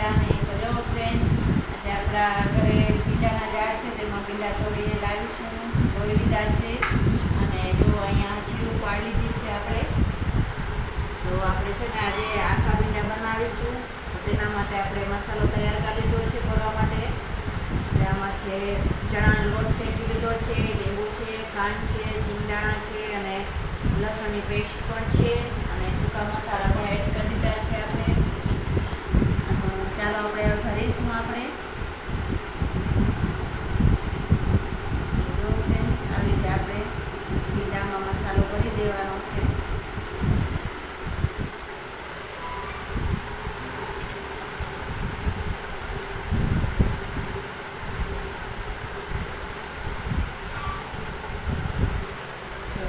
બધાને તો ફ્રેન્ડ્સ આજે આપણા ઘરે પીંડાના ઝાડ છે, તેમાં પીંડા તોડીને લાવી છું ધોઈ લીધા છે. અને જો અહીંયા જીરું પાડી લીધી છે આપણે, તો આપણે છે ને આજે આખા પીંડા બનાવીશું. તેના માટે આપણે મસાલો તૈયાર કરી લીધો છે ભરવા માટે. આમાં છે ચણાનો લોટ શેકી લીધો છે, લીંબુ છે, ખાંડ છે સિંગદાણા છે અને લસણની પેસ્ટ પણ છે. અને સૂકા મસાલા પણ એડ કરી દીધા છે આપણે તો ચાલો આપણે હવે ભરીશું આપણે જો friends, આવી રીતે આપણે પીંડામાં મસાલો ભરી દેવાનો છે જો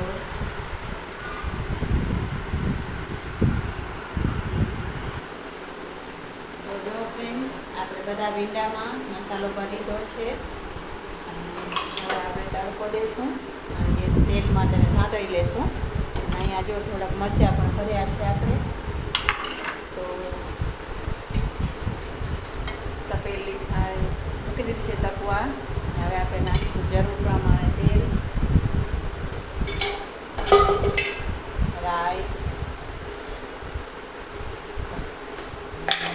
તો જો ફ્રેન્ડ્સ આપણે બધા ભીંડામાં મસાલો ભરી દો છે. હવે આપણે તડકો દઈશું અને જે તેલમાં તેને સાંતળી લેશું. અહીંયા જો થોડાક મરચાં પણ ભર્યા છે આપણે. તો તપેલી મૂકી દીધી છે તકવા હવે આપણે નાખીશું જરૂર પ્રમાણે તેલ. રાઈ.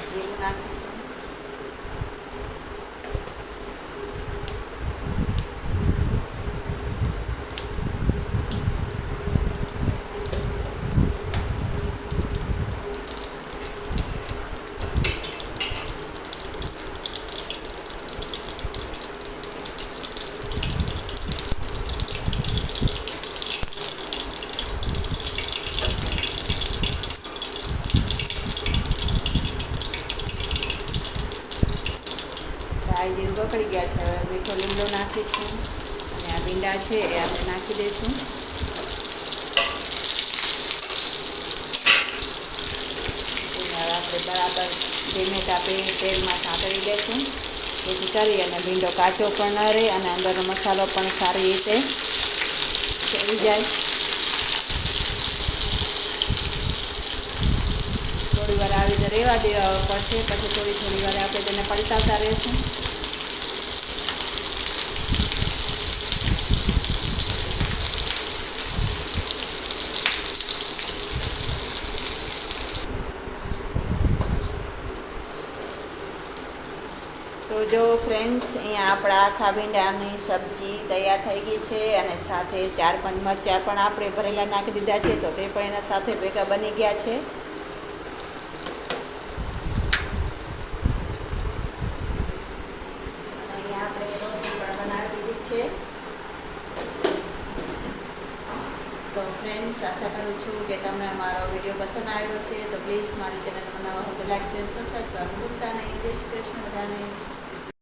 જીરું નાખીશું. રાઈ જીરું બકડી ગયા છે, હવે મીઠો લીમડો નાખીશું. અને આ ભીંડા છે, એ આપણે નાખી દઈશું. હવે આપણે બરાબર ધીમે તાપે તેલમાં સાંતળી દઈશું. જેથી કરી અને ભીંડો કાચો પણ ન રહે અને અંદરનો મસાલો પણ સારી રીતે ચડી જાય. થોડી વાર આવી રીતે રહેવા દેવા પડશે, પછી થોડી થોડી વાર આપણે તેને પલટાવતા રહીશું. તો જો ફ્રેન્ડ્સ અહીંયા આપણા આખા ભીંડાની સબ્જી તૈયાર થઈ ગઈ છે અને સાથે ચાર પાંચ મરચાં પણ આપણે ભરેલા નાખી દીધા છે, તો તે પણ એના સાથે ભેગા બની ગયા છે. અહીંયા આપણે રોટલી પણ બનાવી દીધી છે. તો ફ્રેન્ડ્સ આશા કરું છું કે તમને અમારો વીડિયો પસંદ આવ્યો છે તો પ્લીઝ મારી ચેનલ બનાવવા હોય તો લાઈક શેર સબસ્ક્રાઈબ કરવાનું ભૂલતા નહીં. જય શ્રી કૃષ્ણ બધાને.